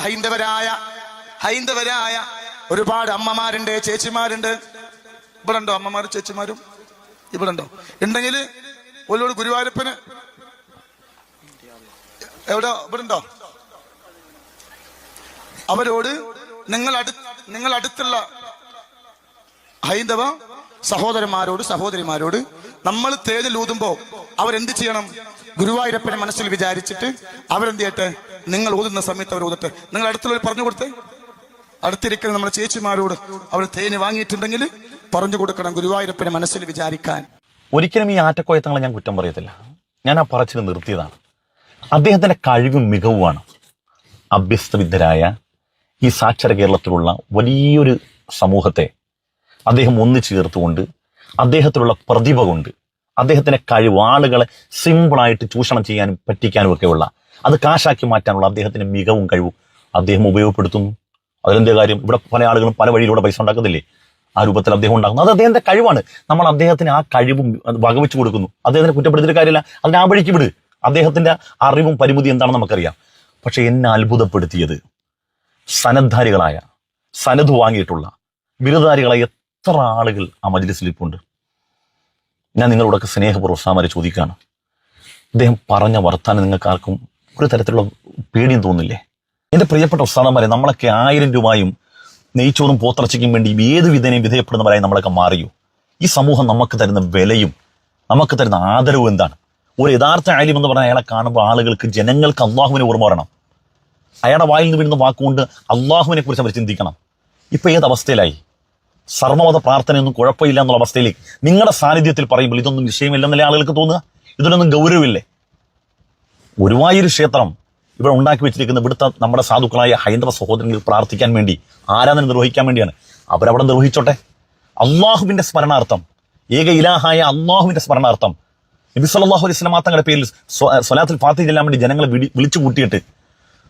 ഹൈന്ദവരായ ഹൈന്ദവരായ ഒരുപാട് അമ്മമാരുണ്ട് ചേച്ചിമാരുണ്ട്. ഇവിടെ ഉണ്ടോ അമ്മമാരും ചേച്ചിമാരും? ഇവിടെ ഉണ്ടോ ഉണ്ടെങ്കിൽ ഒല്ലോട് ഗുരുവായൂരപ്പന്. എവിടെ? ഇവിടെ ഉണ്ടോ അവരോട് നിങ്ങൾ അടു നിങ്ങൾ അടുത്തുള്ള ഹൈന്ദവ സഹോദരന്മാരോട് സഹോദരിമാരോട് നമ്മൾ തേനിൽ ഊതുമ്പോ അവരെന്ത് ചെയ്യണം? ഗുരുവായൂരപ്പനെ മനസ്സിൽ വിചാരിച്ചിട്ട് അവരെന്ത് ചെയ്യട്ടെ? നിങ്ങൾ ഊതുന്ന സമയത്ത് അവർ ഊതട്ടെ നിങ്ങൾ അടുത്തുള്ളവർ പറഞ്ഞു കൊടുത്തേ. അടുത്തിരിക്കുന്ന നമ്മുടെ ചേച്ചിമാരോട് അവർ തേന് വാങ്ങിയിട്ടുണ്ടെങ്കിൽ പറഞ്ഞു കൊടുക്കണം ഗുരുവായൂരപ്പനെ മനസ്സിൽ വിചാരിക്കാൻ. ഒരിക്കലും ഈ ആറ്റക്കോയത്തങ്ങളെ ഞാൻ കുറ്റം പറയത്തില്ല. ഞാൻ ആ പറച്ചിൽ നിർത്തിയതാണ്. അദ്ദേഹത്തിന്റെ കഴിവും മികവുമാണ്. അഭ്യസ്തവിദ്യരായ ഈ സാക്ഷര കേരളത്തിലുള്ള വലിയൊരു സമൂഹത്തെ അദ്ദേഹം ഒന്നിച്ചു ചേർത്തുകൊണ്ട് അദ്ദേഹത്തിലുള്ള പ്രതിഭ കൊണ്ട് അദ്ദേഹത്തിന്റെ കഴിവ് ആളുകളെ സിമ്പിളായിട്ട് ചൂഷണം ചെയ്യാനും പറ്റിക്കാനും ഒക്കെയുള്ള അത് കാശാക്കി മാറ്റാനുള്ള അദ്ദേഹത്തിന്റെ മികവും കഴിവും അദ്ദേഹം ഉപയോഗപ്പെടുത്തുന്നു. അതിലെന്തേ കാര്യം? ഇവിടെ പല ആളുകളും പല വഴിയിലൂടെ പൈസ ഉണ്ടാക്കുന്നില്ലേ? ആ രൂപത്തിൽ അദ്ദേഹം ഉണ്ടാക്കുന്നു. അത് അദ്ദേഹത്തിന്റെ കഴിവാണ്. നമ്മൾ അദ്ദേഹത്തിന് ആ കഴിവും വകവെച്ചു കൊടുക്കുന്നു. അദ്ദേഹത്തിന് കുറ്റപ്പെടുത്തിയിട്ട് കാര്യമില്ല. അതിനെ ആ വഴിക്ക് വിട്. അദ്ദേഹത്തിന്റെ അറിവും പരിമിതി എന്താണെന്ന് നമുക്കറിയാം. പക്ഷെ എന്നെ അത്ഭുതപ്പെടുത്തിയത് സനദ്ധാരികളായ സനത് വാങ്ങിയിട്ടുള്ള ബിരുദധാരികളായ എത്ര ആളുകൾ ആ മജ്ലിസിൽ ഇപ്പുണ്ട്. ഞാൻ നിങ്ങളോടൊക്കെ സ്നേഹപൂർവം സാമാരെ ചോദിക്കുകയാണ്. അദ്ദേഹം പറഞ്ഞ വർത്താനം നിങ്ങൾക്ക് ആർക്കും ഒരു തരത്തിലുള്ള പേടിയും തോന്നില്ലേ? എന്റെ പ്രിയപ്പെട്ട ഉസ്താദന്മാരെ നമ്മളൊക്കെ ആയിരം രൂപയും നെയ്ച്ചോറും പോത്തിറച്ചയ്ക്കും വേണ്ടി ഏത് വിധേനയും വിധേയപ്പെടുന്നവരായി നമ്മളൊക്കെ മാറിയോ? ഈ സമൂഹം നമുക്ക് തരുന്ന വിലയും നമുക്ക് തരുന്ന ആദരവും എന്താണ്? ഒരു യഥാർത്ഥ ആര്യം എന്ന് പറഞ്ഞാൽ അയാളെ കാണുമ്പോൾ ആളുകൾക്ക് ജനങ്ങൾക്ക് അള്ളാഹുവിനെ ഓർമ്മ വരണം. അയാളുടെ വായിൽ നിന്ന് വീഴുന്ന വാക്കുകൊണ്ട് അള്ളാഹുവിനെ കുറിച്ച് അവർ ചിന്തിക്കണം. ഇപ്പൊ ഏത് അവസ്ഥയിലായി സർവമത പ്രാർത്ഥനയൊന്നും കുഴപ്പമില്ല എന്നുള്ള അവസ്ഥയിലേക്ക് നിങ്ങളുടെ സാന്നിധ്യത്തിൽ പറയുമ്പോൾ ഇതൊന്നും വിഷയമില്ലെന്നല്ലേ ആളുകൾക്ക് തോന്നുക? ഇതിനൊന്നും ഗൗരവമില്ലേ? ഗുരുവായൂർ ക്ഷേത്രം ഇവിടെ ഉണ്ടാക്കി വെച്ചിരിക്കുന്ന ഇവിടുത്തെ നമ്മുടെ സാധുക്കളായ ഹൈന്ദവ സഹോദരങ്ങൾ പ്രാർത്ഥിക്കാൻ വേണ്ടി ആരാധന നിർവഹിക്കാൻ വേണ്ടിയാണ്. അവരവിടെ നിർവഹിച്ചോട്ടെ? അള്ളാഹുവിന്റെ സ്മരണാർത്ഥം ഏക ഇലാഹായ അള്ളാഹുവിന്റെ സ്മരണാർത്ഥം നബി സല്ലാഹു അലൈഹി വസല്ലം തങ്ങളുടെ പേരിൽ സ്വലാത്തിൽ ഫാത്തിഹ ചെല്ലാൻ വേണ്ടി ജനങ്ങളെ വിളി വിളിച്ചു കൂട്ടിയിട്ട്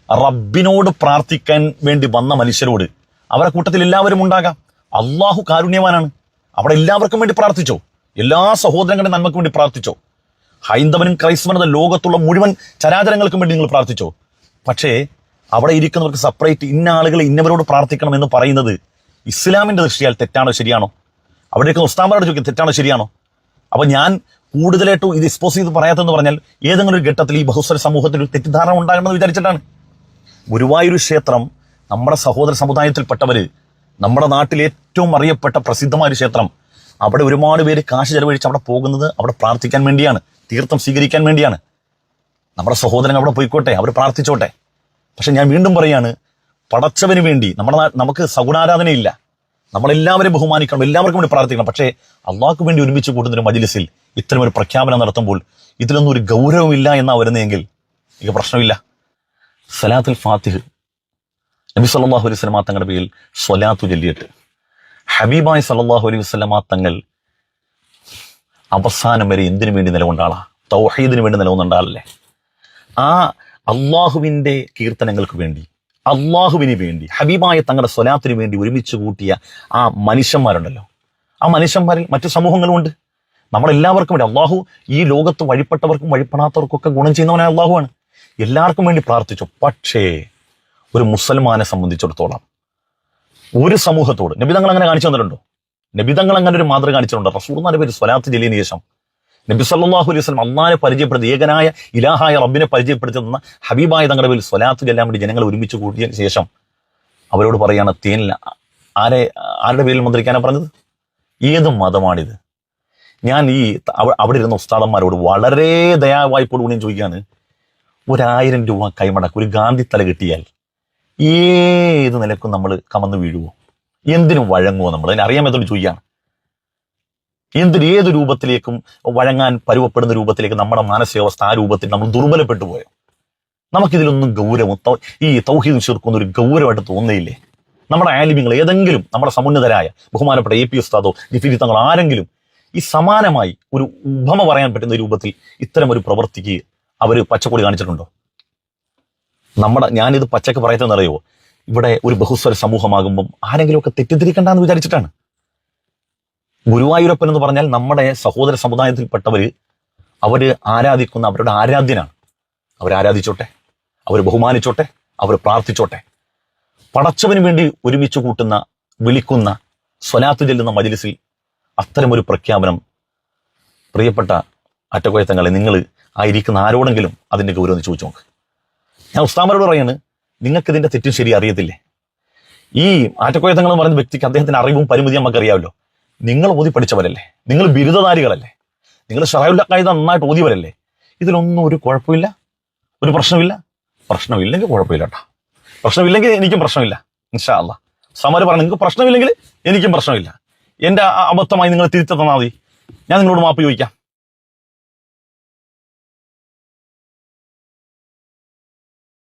റബ്ബിനോട് പ്രാർത്ഥിക്കാൻ വേണ്ടി വന്ന മനുഷ്യരോട് അവരെ കൂട്ടത്തിൽ എല്ലാവരും ഉണ്ടാകാം. അള്ളാഹു കാരുണ്യവാനാണ്. അവിടെ എല്ലാവർക്കും വേണ്ടി പ്രാർത്ഥിച്ചോ. എല്ലാ സഹോദരങ്ങളുടെ നന്മയ്ക്ക് വേണ്ടി പ്രാർത്ഥിച്ചോ. ഹൈന്ദവനും ക്രൈസ്തവനും ലോകത്തുള്ള മുഴുവൻ ചരാചരങ്ങൾക്കും വേണ്ടി നിങ്ങൾ പ്രാർത്ഥിച്ചോ. പക്ഷേ അവിടെ ഇരിക്കുന്നവർക്ക് സെപ്പറേറ്റ് ഇന്ന ആളുകൾ ഇന്നവരോട് പ്രാർത്ഥിക്കണം എന്ന് പറയുന്നത് ഇസ്ലാമിന്റെ ദൃഷ്ടിയാൽ തെറ്റാണോ ശരിയാണോ? അവിടെ ഇരിക്കുന്ന ഉസ്താമാരോട് ചോദിക്കും തെറ്റാണോ ശരിയാണോ? അപ്പോൾ ഞാൻ കൂടുതലായിട്ടും ഇത് എക്സ്പോസ് ചെയ്ത് പറയാത്തതെന്ന് പറഞ്ഞാൽ ഏതെങ്കിലും ഒരു ഘട്ടത്തിൽ ഈ ബഹുസ്വര സമൂഹത്തിൽ ഒരു തെറ്റിദ്ധാരണ ഉണ്ടാകണമെന്ന് വിചാരിച്ചിട്ടാണ്. ഗുരുവായൂർ ക്ഷേത്രം നമ്മുടെ സഹോദര സമുദായത്തിൽപ്പെട്ടവര് നമ്മുടെ നാട്ടിൽ ഏറ്റവും അറിയപ്പെട്ട പ്രസിദ്ധമായ ഒരു ക്ഷേത്രം. അവിടെ ഒരുപാട് പേര് കാശ് ചെലവഴിച്ച് അവിടെ പോകുന്നത് അവിടെ പ്രാർത്ഥിക്കാൻ വേണ്ടിയാണ്. തീർത്ഥം സ്വീകരിക്കാൻ വേണ്ടിയാണ്. നമ്മുടെ സഹോദരൻ അവിടെ പോയിക്കോട്ടെ അവർ പ്രാർത്ഥിച്ചോട്ടെ. പക്ഷെ ഞാൻ വീണ്ടും പറയാണ് പടച്ചവന് വേണ്ടി നമ്മുടെ നമുക്ക് സഗുണാരാധനയില്ല. നമ്മളെല്ലാവരും ബഹുമാനിക്കണം എല്ലാവർക്കും വേണ്ടി പ്രാർത്ഥിക്കണം. പക്ഷേ അള്ളാഹ്ക്ക് വേണ്ടി ഒരുമിച്ച് കൂടുന്ന ഒരു മജിലിസിൽ ഇത്തരം ഒരു പ്രഖ്യാപനം നടത്തുമ്പോൾ ഇതിലൊന്നും ഒരു ഗൗരവമില്ല എന്നാ വരുന്നതെങ്കിൽ എനിക്ക് പ്രശ്നമില്ല. സലാത്തുൽ ഫാത്തിഹ്. നബി സല്ലാഹു അലൈഹി വസല്ലമ തങ്ങളുടെ പേരിൽ സ്വലാത്തു ചൊല്ലിയിട്ട്. ഹബീബായ് സല്ലാഹു അലൈഹി വസല്ലമ തങ്ങൾ അവസാനം വരെ എന്തിനു വേണ്ടി നിലകൊണ്ട ആളാ തൗഹീദിന് വേണ്ടി നിലകൊണ്ട ആളല്ലേ? ആ അള്ളാഹുവിന്റെ കീർത്തനങ്ങൾക്ക് വേണ്ടി അള്ളാഹുവിന് വേണ്ടി ഹബീബായ തങ്ങളുടെ സ്വലാത്തിന് വേണ്ടി ഒരുമിച്ച് കൂട്ടിയ ആ മനുഷ്യന്മാരുണ്ടല്ലോ. ആ മനുഷ്യന്മാരിൽ മറ്റു സമൂഹങ്ങളുമുണ്ട്. നമ്മളെല്ലാവർക്കും വേണ്ടി അള്ളാഹു ഈ ലോകത്ത് വഴിപ്പെട്ടവർക്കും വഴിപ്പെടാത്തവർക്കും ഒക്കെ ഗുണം ചെയ്യുന്നവനായ അള്ളാഹുവാണ്. എല്ലാവർക്കും വേണ്ടി പ്രാർത്ഥിച്ചു. പക്ഷേ ഒരു മുസൽമാനെ സംബന്ധിച്ചിടത്തോളം ഒരു സമൂഹത്തോട് നബിതങ്ങൾ അങ്ങനെ കാണിച്ചു തന്നിട്ടുണ്ടോ? നബിതങ്ങൾ അങ്ങനെ ഒരു മാതൃക കാണിച്ചിട്ടുണ്ടോ? റസൂർന്നാന്റെ പേര് സ്വലാത്ത് ജലീന് ശേഷം നബി സല്ലാഹു അലൈഹി വസല്ലം അന്നാനെ പരിചയപ്പെടുത്തി ഏകനായ ഇലാഹായ റബ്ബിനെ പരിചയപ്പെടുത്തി തന്ന ഹബീബായ തങ്ങളുടെ പേരിൽ സ്വലാത്ത് ചെല്ലാൻ വേണ്ടി ജനങ്ങൾ ഒരുമിച്ച് കൂടിയ ശേഷം അവരോട് പറയാണ് തേനിൽ ആരെ ആരുടെ പേരിൽ മന്ത്രിക്കാനാണ് പറഞ്ഞത്? ഏത് മതമാണിത്? ഞാൻ ഈ അവിടെ ഇരുന്ന ഉസ്താദന്മാരോട് വളരെ ദയാവായ്പോടുകൂടി ചോദിക്കുകയാണ് ഒരായിരം രൂപ കൈമടക്ക് ഒരു ഗാന്ധി തല കിട്ടിയാൽ ഏത് നിലക്കും നമ്മൾ കമന്ന് വീഴുവോ? എന്തിനും വഴങ്ങുമോ നമ്മൾ അതിനെ അറിയാൻ പറ്റുന്ന ചോദിക്കുകയാണ് ഏത് രൂപത്തിലേക്കും വഴങ്ങാൻ പരുവപ്പെടുന്ന രൂപത്തിലേക്ക് നമ്മുടെ മാനസികാവസ്ഥ ആ രൂപത്തിൽ നമ്മൾ ദുർബലപ്പെട്ടു പോയോ? നമുക്കിതിലൊന്നും ഗൗരവം ഈ തൗഹീദ് ചേർക്കുന്ന ഒരു ഗൗരവമായിട്ട് തോന്നിയില്ലേ നമ്മുടെ ആലിമ്യങ്ങൾ ഏതെങ്കിലും നമ്മുടെ സമുന്നതരായ ബഹുമാനപ്പെട്ട എ പി ഉസ്താദോ ജിഫിരി തങ്ങൾ ആരെങ്കിലും ഈ സമാനമായി ഒരു ഉപമ പറയാൻ പറ്റുന്ന രൂപത്തിൽ ഇത്തരം ഒരു പ്രവൃത്തിക്ക് അവർ പച്ചക്കൊടി കാണിച്ചിട്ടുണ്ടോ? നമ്മുടെ ഞാനിത് പച്ചക്ക് പറയത്തെന്നറിയോ ഇവിടെ ഒരു ബഹുസ്വര സമൂഹമാകുമ്പം ആരെങ്കിലുമൊക്കെ തെറ്റിദ്ധരിക്കണ്ടെന്ന് വിചാരിച്ചിട്ടാണ്. ഗുരുവായൂരപ്പൻ എന്ന് പറഞ്ഞാൽ നമ്മുടെ സഹോദര സമുദായത്തിൽപ്പെട്ടവര് അവർ ആരാധിക്കുന്ന അവരുടെ ആരാധ്യനാണ്. അവർ ആരാധിച്ചോട്ടെ അവർ ബഹുമാനിച്ചോട്ടെ അവർ പ്രാർത്ഥിച്ചോട്ടെ. പടച്ചവന് വേണ്ടി ഒരുമിച്ച് കൂട്ടുന്ന വിളിക്കുന്ന സ്വലാത്ത് ചെല്ലുന്ന മജിലിസിൽ അത്തരമൊരു പ്രഖ്യാപനം. പ്രിയപ്പെട്ട അറ്റക്കോയത്തങ്ങളെ നിങ്ങൾ ആയിരിക്കുന്ന ആരോടെങ്കിലും അതിന്റെ ഗൗരവം ചോദിച്ചു നോക്ക്. ഞാൻ ഉസ്താമരോട് പറയാണ് നിങ്ങൾക്ക് ഇതിന്റെ തെറ്റും ശരി അറിയത്തില്ലേ? ഈ ആറ്റക്കോയത്തങ്ങൾ എന്ന് പറയുന്ന വ്യക്തിക്ക് അദ്ദേഹത്തിന്റെ അറിവും പരിമിതി നമുക്ക് അറിയാമല്ലോ നിങ്ങൾ ഓതി പഠിച്ചവരല്ലേ? നിങ്ങൾ ബിരുദധാരികളല്ലേ? നിങ്ങൾ ഷറായുല്ലാക്കായത് നന്നായിട്ട് ഓതിയവരല്ലേ? ഇതിലൊന്നും ഒരു കുഴപ്പമില്ല ഒരു പ്രശ്നമില്ല. പ്രശ്നമില്ലെങ്കിൽ കുഴപ്പമില്ല കേട്ടോ. പ്രശ്നമില്ലെങ്കിൽ എനിക്കും പ്രശ്നമില്ല ഇൻഷാ അല്ല സമര് പറഞ്ഞു നിങ്ങൾക്ക് പ്രശ്നമില്ലെങ്കിൽ എനിക്കും പ്രശ്നമില്ല. എന്റെ അബദ്ധമായി നിങ്ങൾ തിരിച്ചു തന്നാൽ മതി. ഞാൻ നിങ്ങളോട് മാപ്പ് ചോദിക്കാം.